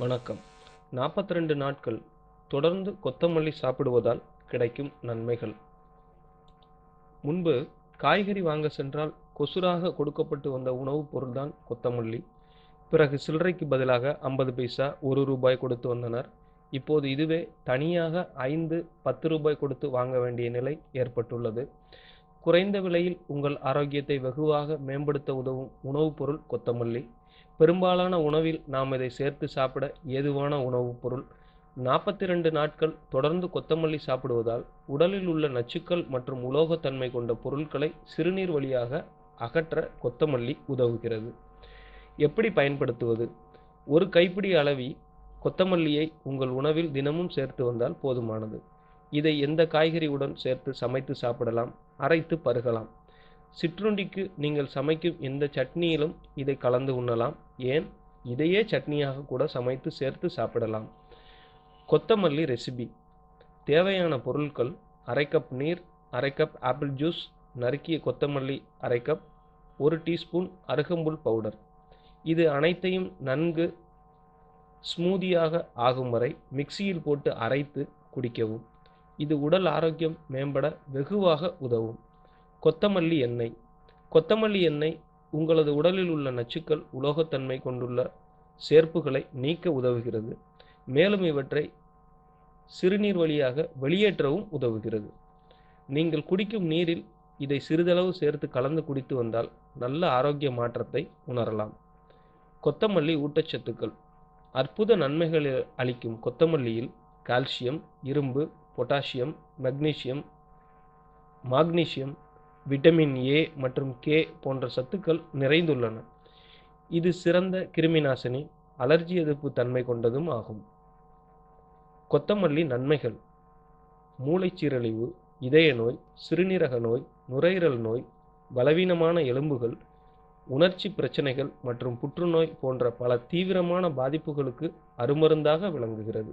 வணக்கம். நாற்பத்தி ரெண்டு நாட்கள் தொடர்ந்து கொத்தமல்லி சாப்பிடுவதால் கிடைக்கும் நன்மைகள். முன்பு காய்கறி வாங்க சென்றால் கொசுராக கொடுக்கப்பட்டு வந்த உணவுப் பொருள்தான் கொத்தமல்லி. பிறகு சில்லறைக்கு பதிலாக ஐம்பது பைசா ஒரு ரூபாய் கொடுத்து வந்தனர். இப்போது இதுவே தனியாக ஐந்து பத்து ரூபாய் கொடுத்து வாங்க வேண்டிய நிலை ஏற்பட்டுள்ளது. குறைந்த விலையில் உங்கள் ஆரோக்கியத்தை வெகுவாக மேம்படுத்த உதவும் உணவுப் பொருள் கொத்தமல்லி. பெரும்பாலான உணவில் நாம் இதை சேர்த்து சாப்பிட ஏதுவான உணவுப் பொருள். நாற்பத்தி ரெண்டு நாட்கள் தொடர்ந்து கொத்தமல்லி சாப்பிடுவதால் உடலில் உள்ள நச்சுக்கள் மற்றும் உலோகத்தன்மை கொண்ட பொருட்களை சிறுநீர் வழியாக அகற்ற கொத்தமல்லி உதவுகிறது. எப்படி பயன்படுத்துவது? ஒரு கைப்பிடி அளவி கொத்தமல்லியை உங்கள் உணவில் தினமும் சேர்த்து வந்தால் போதுமானது. இதை எந்த காய்கறியுடன் சேர்த்து சமைத்து சாப்பிடலாம்? அரைத்து பருகலாம். சிற்றுண்டிக்கு நீங்கள் சமைக்கும் எந்த சட்னியிலும் இதை கலந்து உண்ணலாம். ஏன்? இதையே சட்னியாக கூட சமைத்து சேர்த்து சாப்பிடலாம். கொத்தமல்லி ரெசிபி தேவையான பொருட்கள் அரை கப் நீர் அரை கப் ஆப்பிள் ஜூஸ் நறுக்கிய கொத்தமல்லி அரை கப் ஒரு டீஸ்பூன் அருகம்புல் பவுடர் இது அனைத்தையும் நன்கு ஸ்மூதியாக ஆகும் வரை மிக்சியில் போட்டு அரைத்து குடிக்கவும். இது உடல் ஆரோக்கியம் மேம்பட வெகுவாக உதவும். கொத்தமல்லி எண்ணெய். கொத்தமல்லி எண்ணெய் உங்களது உடலில் உள்ள நச்சுக்கள் உலோகத்தன்மை கொண்டுள்ள சேர்ப்புகளை நீக்க உதவுகிறது. மேலும் இவற்றை சிறுநீர் வழியாக வெளியேற்றவும் உதவுகிறது. நீங்கள் குடிக்கும் நீரில் இதை சிறிதளவு சேர்த்து கலந்து குடித்து வந்தால் நல்ல ஆரோக்கிய மாற்றத்தை உணரலாம். கொத்தமல்லி ஊட்டச்சத்துக்கள். அற்புத நன்மைகளை அளிக்கும் கொத்தமல்லியில் கால்சியம் இரும்பு potassium magnesium magnesium vitamin A மற்றும் கே போன்ற சத்துக்கள் நிறைந்துள்ளன. இது சிறந்த கிருமிநாசினி அலர்ஜி எதிர்ப்பு தன்மை கொண்டதும் ஆகும். கொத்தமல்லி நன்மைகள். மூளைச்சீரழிவு இதய நோய் சிறுநீரக நோய் நுரையீரல் நோய் பலவீனமான எலும்புகள் உணர்ச்சி பிரச்சனைகள் மற்றும் புற்றுநோய் போன்ற பல தீவிரமான பாதிப்புகளுக்கு அருமருந்தாக விளங்குகிறது.